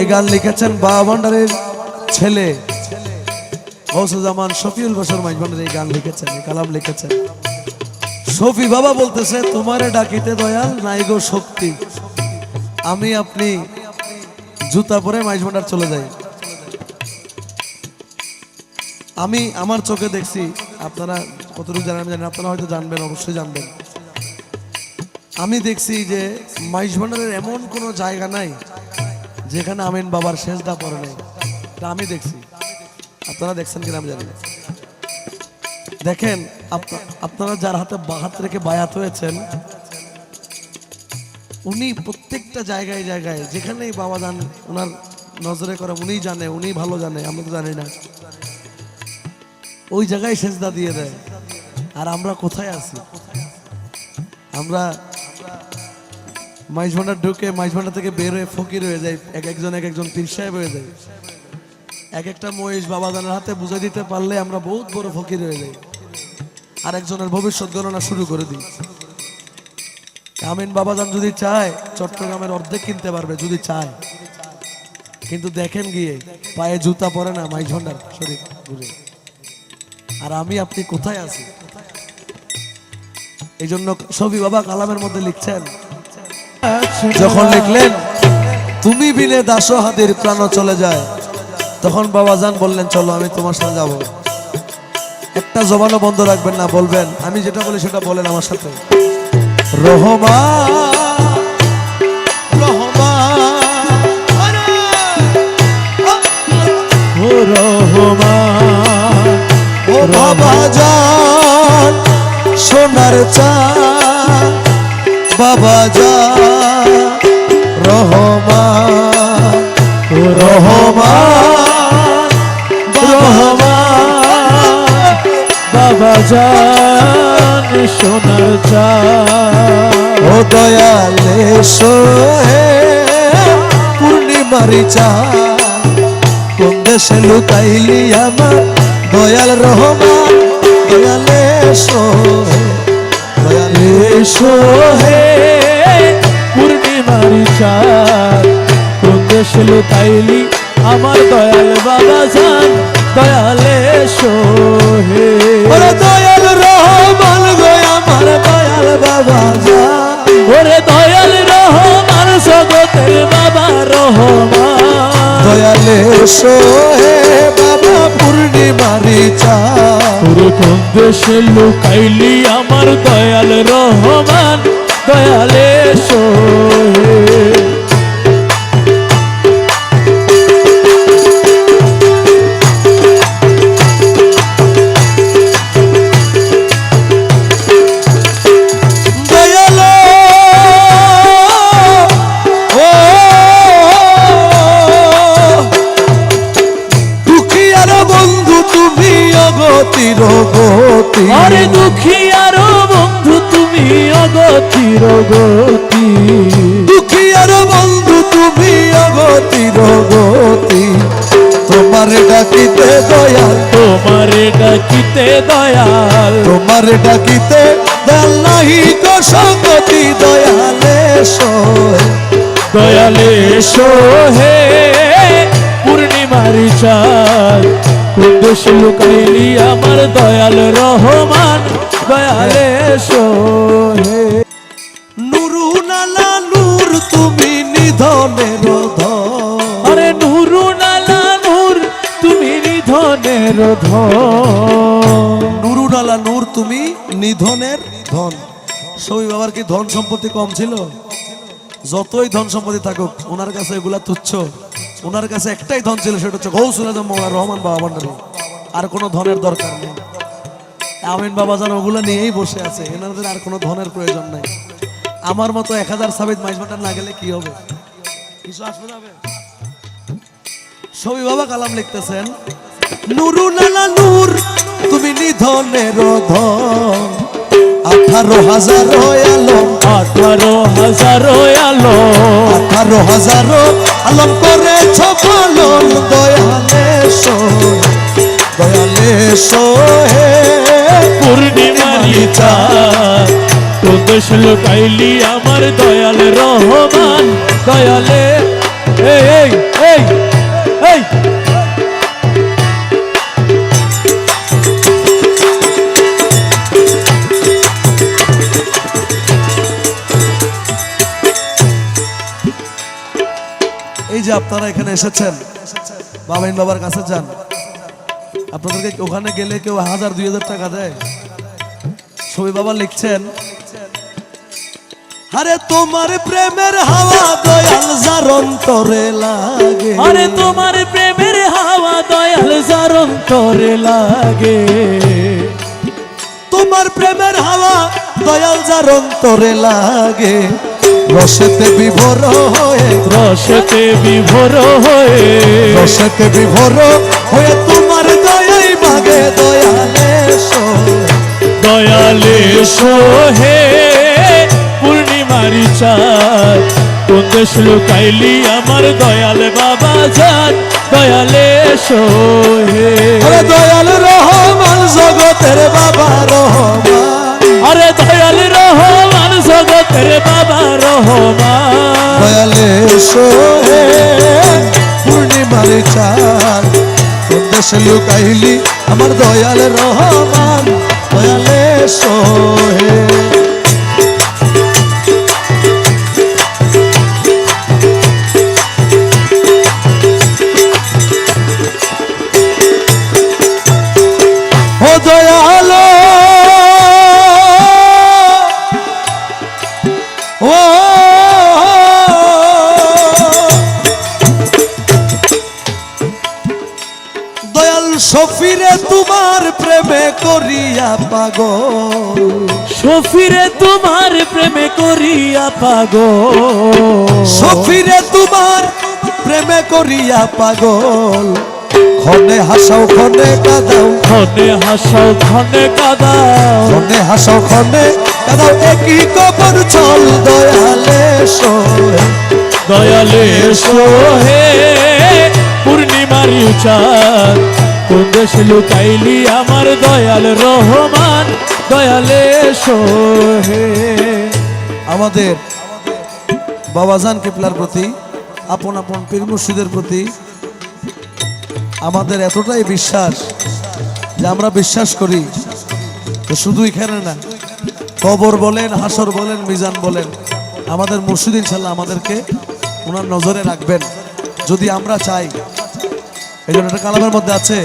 এই গান লিখেছেন বাবা ভান্ডারের ছেলে। গৌসুজ্জামান শফিউল বসর মাইজ ভান্ডার এই গান লিখেছেন কালাম লিখেছেন। শফি বাবা বলতেছে তোমারে ডাকিতে দয়াল নাই গো শক্তি। আমি আপনি জুতা পরে মাইজ ভান্ডার চলে যাই। আমি আমার চোখে দেখছি আপনারা কতটুকু জানেন আমি জানি না, আপনারা হয়তো জানবেন অবশ্যই জানবেন। আমি দেখছি যে মাইজ ভান্ডারের এমন কোনো জায়গা নাই যেখানে আমিন বাবার শেষদা পড়ে নেই তা আমি দেখছি। আপনারা দেখছেন কিনা আমি জানি না। দেখেন আপনারা যার হাতে হাত রেখে বায়াত হয়েছেন, উনি প্রত্যেকটা জায়গায় জায়গায়, যেখানেই বাবা যান, ওনার নজরে করে, উনিই জানে উনি ভালো জানে, আমরা তো জানি না। ওই জায়গায় সেজদা দিয়ে দেয়। আর আমরা কোথায় আছি? আমরা মাইজ ভান্ডার ঢুকে মাইজ ভান্ডার থেকে বের হয়ে ফকির হয়ে যায়। এক একজন এক একজন পীর সাহেব হয়ে যায়। এক একটা মহিষ বাবাজানের হাতে বুঝে দিতে পারলে আমরা বহুত বড় ফকির হয়ে যাই। আর একজনের ভবিষ্যৎ গণনা শুরু করে দিই। আমিন বাবাজান যদি চায়, চট্টগ্রামের অর্ধেক কিনতে পারবে যদি চায়। কিন্তু দেখেন গিয়ে, পায়ে জুতা পরে না মাইজ ভান্ডার শরীর ঘুরে। আর আমি, আপনি কোথায় আছি এই জন্য ছবি বাবা কালামের মধ্যে লিখছেন যখন লিখলেন, তুমি বিনে দাস হাতির প্রাণ চলে যায়। তখন বাবা যান বললেন, চলো, আমি তোমার সাথে যাব। একটা জবানও বন্ধ রাখবেন না, বলবেন, আমি যেটা বলি সেটা বলেন আমার সাথে। রহমা দয়ালে সোহে পূর্ণিমারি চা। কোন দেশে লুকাইলি আমার দয়াল রহমান? দয়ালে সোহে দয়ালে এসো হে পূর্ণিমারি চাঁদ কোন দেশে লুকাইলি আমার দয়াল বাবা জান? দয়াল এসো হে। দয়াল রহমান গো, আমার দয়াল বাবা যা ওরে দয়াল জগতের বাবা রহমান। দয়ালে সোহে বাবা পূর্ণিমারি চা। কোন দেশে লুকাইলি আমার দয়াল রহমান। দয়াল গতি আরে দুঃখী আরও বন্ধু তুমি অগতির গতি দুঃখিয়ার বন্ধু তুমি অগতির গতি তোমার ডাকিতে দয়াল। তোমারে ডাকিতে দয়াল। তোমার ডাকিতে দয়াল নাহি তো সঙ্গতি দয়ালে সয় দয়ালে সোহে পূর্ণিমারি চাঁদ। কুন্দুস লুকাইলি আমার দয়াল রহমান। দয়ালে সোহে নুরু নালা নূর তুমি নিধনের ধন আরে নুরু নালা নূর তুমি নিধনের ধন নুরু নালা নূর তুমি নিধনের ধন। সবই বাবার কি ধন সম্পত্তি কম ছিল? যতই ধন সম্পত্তি থাকুক ওনার কাছে এগুলা তুচ্ছ। ওনার কাছে একটাই ধন ছিল, সেটা হচ্ছে গৌসুল আজম মৌলা রহমান বাবা ভান্ডারী আর কোনো ধনের দরকার নেই। আমিন বাবা জান ওগুলো নিয়েই বসে আছে, এনাদের আর কোনো ধনের প্রয়োজন নাই। আমার মতো এক হাজার সাবিত মাইজ ভান্ডার না গেলে কি হবে? কিছু আসবে যাবে ছবি বাবা কালাম লিখতেছেন, নুরু নালা নূর, তুমি নিধনের ধন। আঠারো হাজার আলম আঠারো হাজার আলো আঠারো হাজার আলম করেছ পালন দয়ালে সোহে দয়ালে সোহে পূর্ণিমারি চাঁদ তো দেশ লুকাইলি আমার দয়াল রহমান। দয়ালে এই এই এই। এই যে আপনারা এখানে এসেছেন বাবাইন বাবার কাছে যান। আপনাদেরকে ওখানে গেলে কেউ হাজার দুই হাজার টাকা দেয়। ছবি বাবা লিখছেন। আরে তোমার প্রেমের হাওয়া দয়াল যার অন্তরে লাগে। আরে তোমার প্রেমের হাওয়া দয়াল যার অন্তরে লাগে। তোমার প্রেমের হাওয়া দয়াল যার অন্তরে লাগে। রসেতে বিভোর হয়ে রসতে বিভোর হয়ে রসেতে বিভোর হয়ে তোমার দয়াই মাগে দয়ালে দয়ালে সোহে পূর্ণিমারি চাঁদ। কোন দেশ লুকাইলি আমার দয়াল বাবা যান দয়ালে সোহে আরে দয়াল রহমান জগতের বাবা সোহে পূর্ণিমার চাঁদ। কোন দেশে লুকাইলি আমার দয়াল রহমান দয়ালে সোহে। ও দয়ালো করিয়া পাগল। সফিরে তোমার প্রেমে করিয়া পাগল। সফিরে তোমার প্রেমে করিয়া পাগল। খনে হাসাও খনে কাদাও। খনে হাসাও খনে কাদাও। খনে হাসাও খনে কাদাও। একই কবর চল দয়ালে সোহে? দয়ালে সোহে পূর্ণিমারি চাঁদ কোন দেশ লুকাইলি আমার দয়াল রহমান। দয়ালে সোহে আমাদের বাবাজান কেপলার প্রতি, আপন আপন পীর মুর্শিদের প্রতি আমাদের এতটাই বিশ্বাস যে আমরা বিশ্বাস করি যে শুধু এখানে না, কবর বলেন, হাসর বলেন, মিজান বলেন, আমাদের মুর্শিদ ইনশাল্লাহ আমাদেরকে ওনার নজরে রাখবেন। যদি আমরা চাই এই জন্য একটা কালামের মধ্যে আছে